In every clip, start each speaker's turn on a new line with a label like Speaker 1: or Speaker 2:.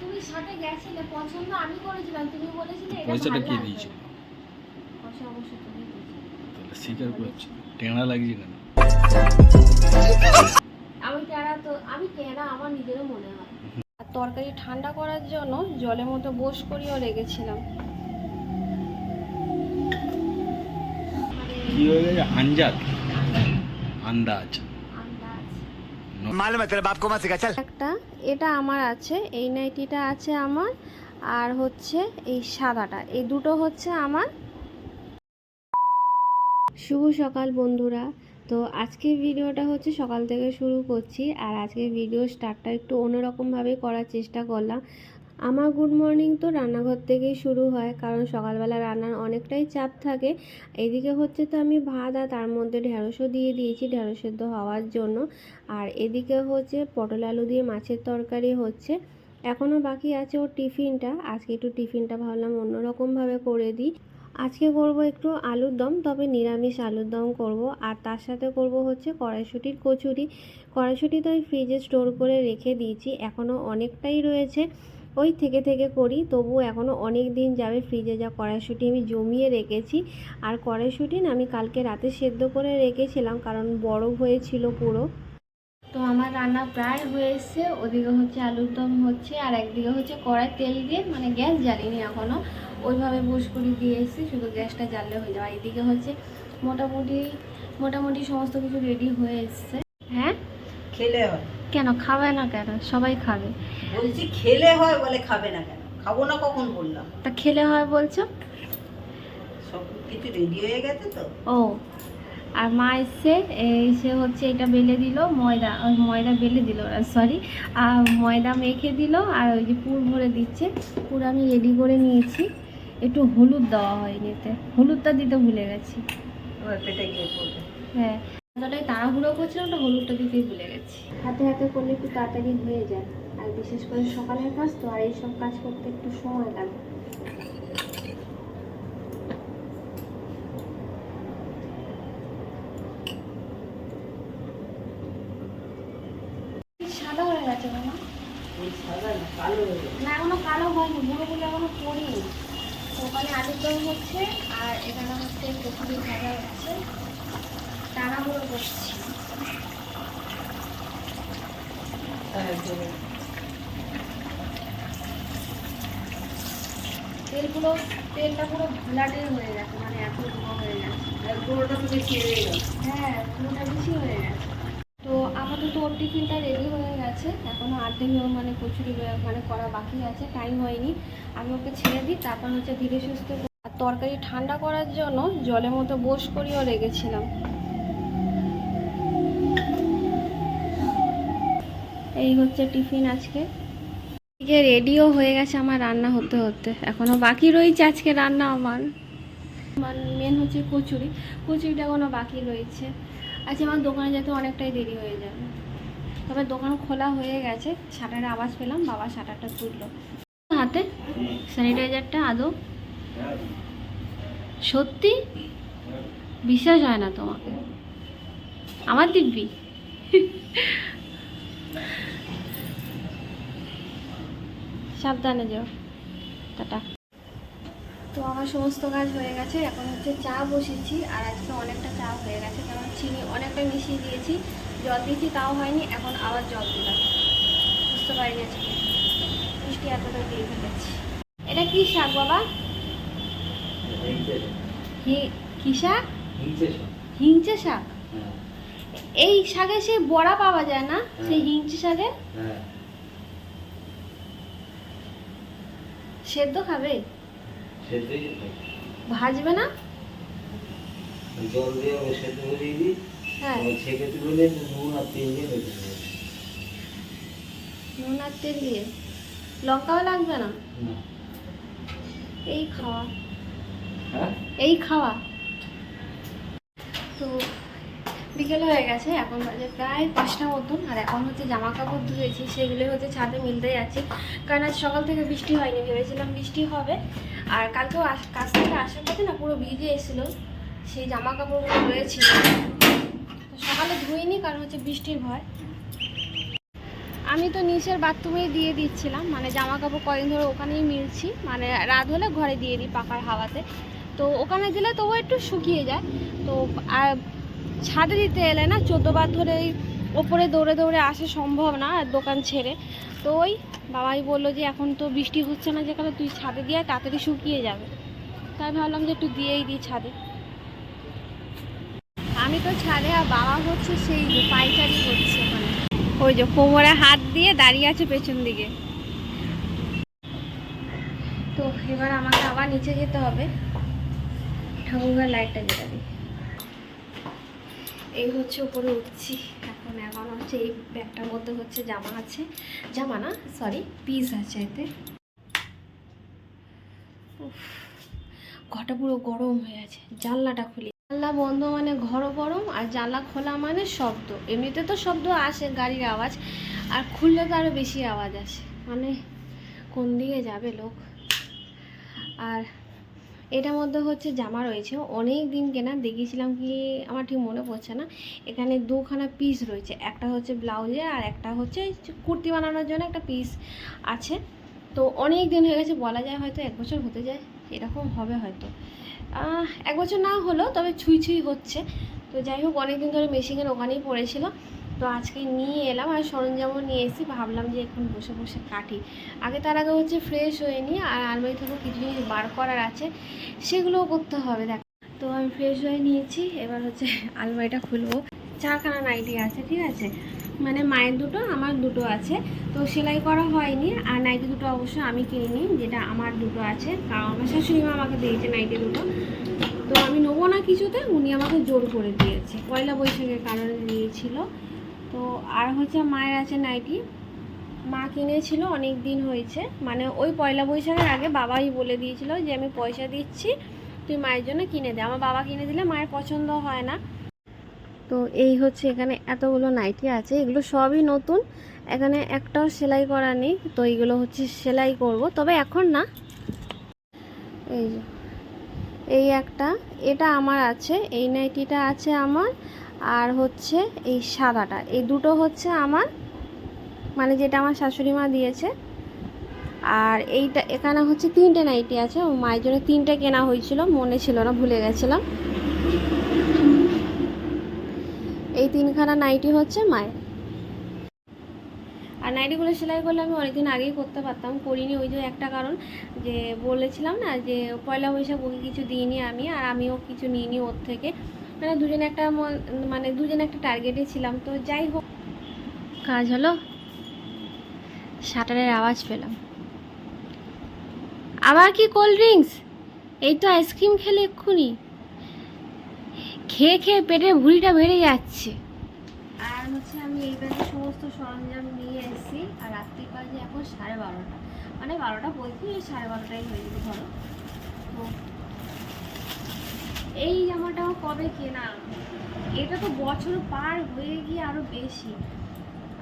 Speaker 1: তুমি সাথে গেছিলে পছন্দ আমি করেছিলাম তুমি বলেছিলে
Speaker 2: পয়সাটা কে দিয়েছিল?
Speaker 1: পয়সা তুমি
Speaker 2: লাগছে কেন?
Speaker 1: আমি তো আমি আমার নিজেরও মনে হয়। আর তরকারি ঠান্ডা করার জন্য জলের মতো বোস করিও লেগেছিলাম
Speaker 2: কি হয়ে আঞ্জাত আন্দাজ।
Speaker 3: মালুম তেরা বাপ কো মা চল।
Speaker 1: একটা এটা আমার আছে, এই নাইটিটা আছে আমার, আর হচ্ছে এই সাদাটা। এই দুটো হচ্ছে আমার। শুভ সকাল বন্ধুরা। তো আজকের ভিডিওটা হচ্ছে সকাল থেকে শুরু করছি, আর আজকের ভিডিও স্টার্টটা একটু অন্যরকমভাবে করার চেষ্টা করলাম। আমার গুড মর্নিং তো রান্নাঘর থেকেই শুরু হয়, কারণ সকালবেলা রান্নার অনেকটাই চাপ থাকে। এদিকে হচ্ছে তো আমি ভাত আর তার মধ্যে ঢেঁড়সও দিয়ে দিয়েছি, ঢেঁড়স সেদ্ধ হওয়ার জন্য। আর এদিকে হচ্ছে পটল আলু দিয়ে মাছের তরকারি হচ্ছে। এখনও বাকি আছে ওর টিফিনটা, আজকে একটু টিফিনটা ভাবলাম অন্যরকমভাবে করে দিই। আজকে করব একটু আলুর দম, তবে নিরামিষ আলুর দম করব। আর তার সাথে করব হচ্ছে কড়াইশুটির কচুরি। কড়াইশুটি তো আমি ফ্রিজে স্টোর করে রেখে দিয়েছি এখনও অনেকটাই রয়েছে। ওই থেকে থেকে করি, তবু এখনও অনেক দিন যাবে ফ্রিজে যা কড়াইশুঁটি আমি জমিয়ে রেখেছি। আর কড়াইশুঁটি না আমি কালকে রাতে সেদ্ধ করে রেখেছিলাম, কারণ বরফ হয়েছিল পুরো। তো আমার রান্না প্রায় হয়ে এসছে, ওদিকে হচ্ছে আলুর দম হচ্ছে, আর একদিকে হচ্ছে কড়াই তেল দিয়ে মানে গ্যাস জ্বালিনি এখনও ওইভাবে বুস করে দিয়ে এসেছি, শুধু গ্যাসটা জ্বাললে হয়ে যাবে। এদিকে হচ্ছে মোটামুটি মোটামুটি সমস্ত কিছু রেডি হয়ে এসছে। হ্যাঁ?
Speaker 4: খেলে হয়।
Speaker 1: কেন? খাবে না কেন? সবাই খাবে।
Speaker 4: বলছি খেলে হয় বলে খাবে না কেন? খাব না কখন বললাম?
Speaker 1: তা খেলে হয় বলছো?
Speaker 4: সব কিছু রেডি হয়ে গেছে তো?
Speaker 1: ও। আর মা এসছে এসে হচ্ছে এটা বেলে দিল ময়দা ময়দা বেলে দিল সরি আর ময়দা মেখে দিল আর ওই যে পুর ভরে দিচ্ছে। পুর আমি রেডি করে নিয়েছি। একটু হলুদ দেওয়া হয়নি এতে। হলুদটা দিতে ভুলে গেছি। হ্যাঁ। যতটাই তাড়াহুড়ো করছিলাম ওটা হলুদটা দিতেই ভুলে গেছি। হাতে হাতে করলে একটু তাড়াতাড়ি হয়ে যায়। আর বিশেষ করে সকালের কাজ তো আর এইসব কাজ করতে একটু সময় লাগে। সাদা হয়ে গেছে মামা
Speaker 4: না কালো গেছে।
Speaker 1: না এখনও কালো হয়নি বুড়ো বুড়ো এখনও করিনি তো ওখানে আলুর দম হচ্ছে আর এখানে হচ্ছে কচুরি ভাজা হচ্ছে। তাড়াহুড়ো করছি।
Speaker 4: হ্যাঁ, তো
Speaker 1: তেলগুলো তেলটা পুরো ঘোলাটে হয়ে গেছে মানে এত ধোয়া হয়ে গেছে।
Speaker 4: পুরোটা তো বেশি হয়ে
Speaker 1: পুরোটা বেশি হয়ে গেছে। তো আপাতত ওর টিফিনটা রেডি হয়ে গেছে। এখনও আর্ধেক মানে কচুরি মানে করা বাকি আছে টাইম হয়নি। আমি ওকে ছেড়ে দিই তারপর হচ্ছে ধীরে সুস্থে আর তরকারি ঠান্ডা করার জন্য জলের মতো বোস করিয়েও রেখেছিলাম। এই হচ্ছে টিফিন আজকে। এদিকে রেডিও হয়ে গেছে আমার রান্না হতে হতে। এখনও বাকি রয়েছে আজকে রান্না আমার। আমার মেন হচ্ছে কচুরি। কচুরিটা এখনও বাকি রয়েছে। আজকে আমার দোকানে যেতে অনেকটাই দেরি হয়ে যাবে। তবে দোকান খোলা হয়ে গেছে। শাটারের আওয়াজ পেলাম, বাবা শাটারটা তুললো। হাতে স্যানিটাইজারটা আদৌ সত্যি? বিশ্বাস হয় না তোমাকে। আমার দিব্যি? সাবধানে যাও। টাটা। তো আমার সমস্ত কাজ হয়ে গেছে। এখন হচ্ছে চা বসেছি আর আজকে অনেকটা চা হয়ে গেছে। কারণ চিনি অনেকটা মিশিয়ে দিয়েছি। জল দিয়েছি তাও হয়নি। এখন আবার জল দিলাম। বুঝতে পারিনি আজকে। মিষ্টি এতটা দিয়ে ফেলেছি। এটা কি শাক বাবা? হি- কি শাক? হিংচে শাক। এই শাকে সে বড়া পাওয়া যায় না? সেই হিংচে শাকে? সেদ্ধ খাবে? ভাজবে না?
Speaker 5: জল দিয়ে ওকে সেদ্ধ করিয়ে দিই।
Speaker 1: হ্যাঁ।
Speaker 5: নুন আর তেল দিয়ে রেখে দেবো
Speaker 1: নুন আর তেল দিয়ে? লঙ্কাও লাগবে না?
Speaker 5: না।
Speaker 1: এই খাওয়া।
Speaker 5: হ্যাঁ?
Speaker 1: এই খাওয়া। তো বিকেল হয়ে গেছে, এখন বাজে প্রায় পাঁচটা মতন। আর এখন হচ্ছে জামা কাপড় ধুয়েছি, সেগুলো হচ্ছে ছাদে মিলতে যাচ্ছি। কারণ আজ সকাল থেকে বৃষ্টি হয়নি, ভেবেছিলাম বৃষ্টি হবে। আর কালকেও কাজ থেকে আসার পথে না পুরো ভিজে এসেছিল, সেই জামা কাপড়গুলো রয়েছিল সকালে ধুইনি কারণ হচ্ছে বৃষ্টির ভয়। আমি তো নিচের বাথরুমেই দিয়ে দিচ্ছিলাম মানে জামা কাপড় কদিন ধরে ওখানেই মিলছি। মানে রাত হলে ঘরে দিয়ে দিই পাকার হাওয়াতে। তো ওখানে দিলে তবু একটু শুকিয়ে যায়। তো আর ছাদে দিতে এলে না, চোদ্দ বার ধরে ওই ওপরে দৌড়ে দৌড়ে আসা সম্ভব না দোকান ছেড়ে। তো ওই বাবাই বলল যে, এখন তো বৃষ্টি হচ্ছে না যেখানে তুই ছাদে দিয়ে তাড়াতাড়ি শুকিয়ে যাবে। তাই ভাবলাম যে একটু দিয়েই দিই ছাদে। আমি তো ছাদে আর বাবা হচ্ছে সেই যে পাইচারি করছে ওখানে ওই যে কোমরে হাত দিয়ে দাঁড়িয়ে আছে পেছন দিকে। তো এবার আমাকে আবার নিচে যেতে হবে। ঠাকুরঘর লাইটটা যেটা দিই। এই হচ্ছে উপরে উঠছি। এখন এখন হচ্ছে এই ব্যাগটার মধ্যে হচ্ছে জামা আছে। জামা না? সরি পিস আছে এতে। ঘরটা পুরো গরম হয়ে আছে। জানলাটা খুলি। জানলা বন্ধ মানে ঘরও গরম আর জানলা খোলা মানে শব্দ। এমনিতে তো শব্দ আসে, গাড়ির আওয়াজ। আর খুললে তো আরও বেশি আওয়াজ আসে। মানে কোন দিকে যাবে লোক? আর এটার মধ্যে হচ্ছে জামা রয়েছে। অনেক দিন কেনা, দেখিয়েছিলাম কি আমার ঠিক মনে পড়ছে না। এখানে দুখানা পিস রয়েছে, একটা হচ্ছে ব্লাউজে আর একটা হচ্ছে কুর্তি বানানোর জন্য একটা পিস আছে। তো অনেক দিন হয়ে গেছে, বলা যায় হয়তো এক বছর হতে যায়, এরকম হবে হয়তো। এক বছর না হলেও তবে ছুঁই ছুঁই হচ্ছে। তো যাই হোক, অনেক দিন ধরে মেশিনের ওখানেই পড়েছিল। তো আজকে নিয়ে এলাম আর সরঞ্জামও নিয়ে এসেছি। ভাবলাম যে এখন বসে বসে কাটি। আগে তার আগে হচ্ছে ফ্রেশ হয়ে নিই আর আলমারি থেকেও কিছু জিনিস বার করার আছে, সেগুলোও করতে হবে। দেখ। তো আমি ফ্রেশ হয়ে নিয়েছি, এবার হচ্ছে আলমারিটা খুলবো। চারখানা নাইটি আছে, ঠিক আছে? মানে মায়ের দুটো, আমার দুটো আছে। তো সেলাই করা হয়নি আর নাইটি দুটো অবশ্যই আমি কিনিনি যেটা আমার দুটো আছে। কারণ আমার শাশুড়ি মা আমাকে দিয়েছে নাইটি দুটো। তো আমি নেব না কিছুতে, উনি আমাকে জোর করে দিয়েছে। পয়লা বৈশাখের কারণে দিয়েছিল তো আর হচ্ছে মায়ের আছে নাইটি। মা কিনেছিল অনেক দিন হয়েছে। মানে ওই পয়লা বৈশাখের আগে বাবাই বলে দিয়েছিল যে, আমি পয়সা দিচ্ছি, তুই মায়ের জন্য কিনে দে। আমার বাবা কিনে দিলে মায়ের পছন্দ হয় না। তো এই হচ্ছে এখানে এতগুলো নাইটি আছে। এগুলো সবই নতুন। এখানে একটাও সেলাই করা নেই। তো এইগুলো হচ্ছে সেলাই করব। তবে এখন না। এই এই একটা। এটা আমার আছে। এই নাইটিটা আছে আমার। আর হচ্ছে এই সাদাটা। এই দুটো হচ্ছে আমার মানে যেটা আমার শাশুড়ি মা দিয়েছে। আর এইটা এখানে হচ্ছে তিনটে নাইটি আছে। ও মায়ের জন্য তিনটে কেনা হয়েছিল, মনে ছিল না, ভুলে গেছিলাম। এই তিনখানা নাইটি হচ্ছে মায়ের। আর নাইটিগুলো সেলাই করলে আমি অনেকদিন আগেই করতে পারতাম, করিনি। ওই যে একটা কারণ যে বলেছিলাম না যে পয়লা বৈশাখ ওকে কিছু দিইনি আমি, আর আমিও কিছু নিইনি ওর থেকে। মানে দুজনে একটা মানে দুজনে একটা টার্গেটে ছিলাম, তো যাই হোক। কাজ হলো? শাটারের আওয়াজ পেলাম। আবার কি কোল্ড ড্রিঙ্কস এই তো আইসক্রিম খেলে এক্ষুনি। খেয়ে খেয়ে পেটের ভুঁড়িটা বেড়ে যাচ্ছে। আর হচ্ছে আমি এই ব্যাগে সমস্ত সরঞ্জাম নিয়ে এসেছি, আর রাত্রি বাজে এখন সাড়ে বারোটা। মানে বারোটা বলছি সাড়ে বারোটাই হয়ে যাবে ধরো। তো এই জামাটাও কবে কেনা? এটা তো বছর পার হয়ে গিয়ে আরও বেশি।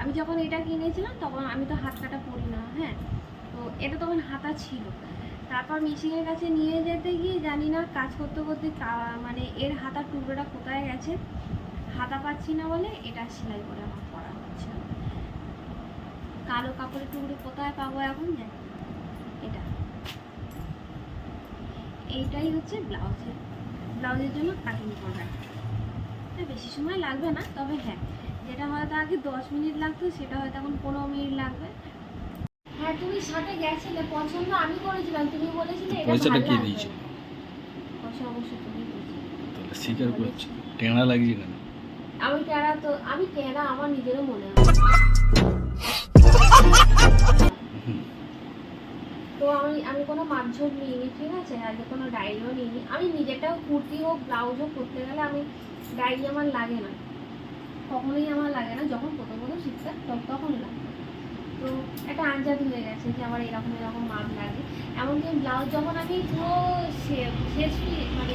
Speaker 1: আমি যখন এটা কিনেছিলাম, তখন আমি তো হাত কাটা পরি না হ্যাঁ? তো এটা তখন হাতা ছিল। তারপর মেশিনের কাছে নিয়ে যেতে গিয়ে জানি না কাজ করতে করতে মানে এর হাতার টুকরোটা কোথায় গেছে? হাতা পাচ্ছি না বলে এটা সেলাই করে আমার করা হচ্ছে কালো কাপড়ের টুকরো কোথায় পাবো এখন জানি এটা। এইটাই হচ্ছে ব্লাউজের ব্লাউজের জন্য কাটিং করা এটা বেশি সময় লাগবে না তবে হ্যাঁ যেটা হয়তো আগে দশ মিনিট লাগতো সেটা হয়তো এখন পনেরো মিনিট লাগবে। হ্যাঁ তুমি সাথে গেছিলে পছন্দ আমি করেছিলাম তুমি বলেছিলে এটা
Speaker 2: পয়সাটা কে দিয়েছে?
Speaker 1: পয়সা অবশ্যই তুমি।
Speaker 2: তাহলে স্বীকার করছে টেনা লাগছে কেন?
Speaker 1: আমি টেরা তো আমি টেরা আমার নিজেরও মনে হয় তো আমি আমি কোনো মাপঝোপ নিইনি ঠিক আছে? আগে কোনো ডায়েরিও নিইনি। আমি নিজেরটাও কুর্তি হোক ব্লাউজ হোক করতে গেলে আমি ডায়েরি আমার লাগে না। কখনোই আমার লাগে না যখন প্রথম প্রথম শিখতে তখন তখন লাগে তো একটা আঞ্জাদ হয়ে গেছে যে আমার এরকম এরকম মাপ লাগে। এমনকি ব্লাউজ যখন আমি পুরো শেষ মানে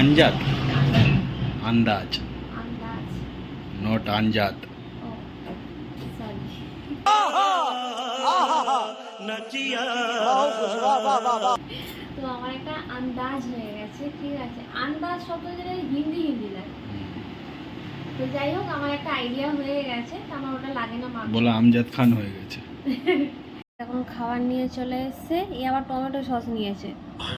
Speaker 2: আঞ্জাত আন্দাজ।
Speaker 1: আন্দাজ।
Speaker 2: নট আঞ্জাত
Speaker 1: ও সরি তো আমার একটা আন্দাজ হয়ে গেছে ঠিক আছে? আন্দাজ শব্দ যেটা হিন্দি হিন্দি লাগে। তো যাই হোক আমার একটা আইডিয়া হয়ে গেছে তো আমার ওটা লাগে না মাখতে
Speaker 2: বলে আমজাদ খান হয়ে গেছে।
Speaker 1: এখন খাবার নিয়ে চলে এসছে এ আবার টমেটো সস নিয়েছে।